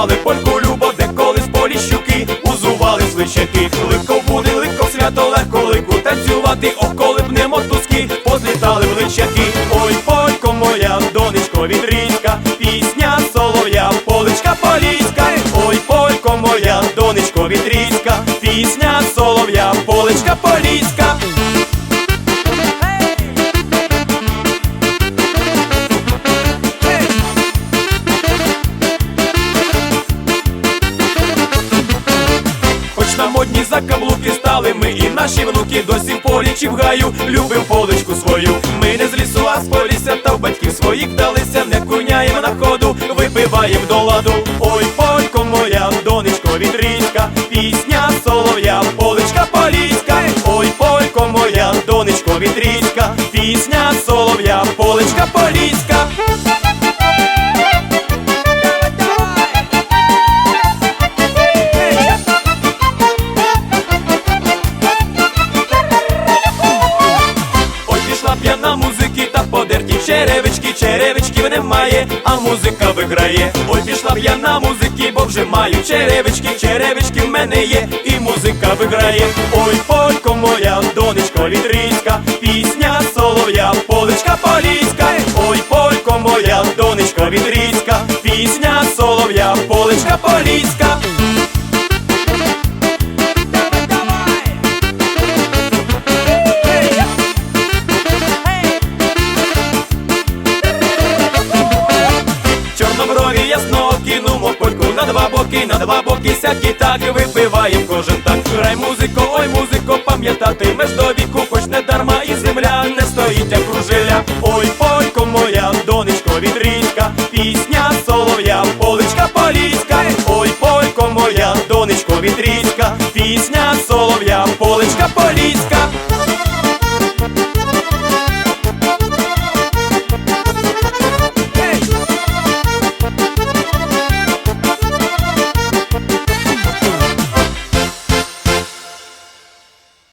співали польку любов, де колись поліщуки узували звичаки. Лико буде, лико свято, легко лику танцювати, о, коли б не мотузки, позлітали в личаки. Ой, полько моя, донечко відрізька, пісня солов'я, поличка поліська. Ой, полько моя, донечко відрізька, пісня солов'я, поличка поліська. Модні закаблуки стали ми і наші внуки досі в полі в гаю любим поличку свою. Ми не з лісу, а з полісся та в батьків своїх вдалися, не куняємо на ходу, випиваєм до ладу. Ой, полько моя, донечко відрізька, пісня солов'я, поличка поліська. Ой, полько моя, донечко відрізька, пісня солов'я, поличка поліська. Черевички, черевичків немає, а музика виграє. Ой, пішла п'яна музики, бо вже маю черевички, черевички в мене є, і музика виграє. Ой, полько моя, донечко літрійська, пісня солов'я, поличка поліська. Ой, полько моя, донечко відрізька, пісня солов'я, поличка поліська. Боки, на два боки сякі так випиваєм кожен так. Грай музико, ой музико, пам'ятатимеш до віку, хоч не дарма і земля не стоїть, як кружиля. Ой, полько моя, донечко відрізька, пісня солов'я, поличка поліська. Ой, полько моя, донечко відрізька, пісня солов'я, поличка поліська.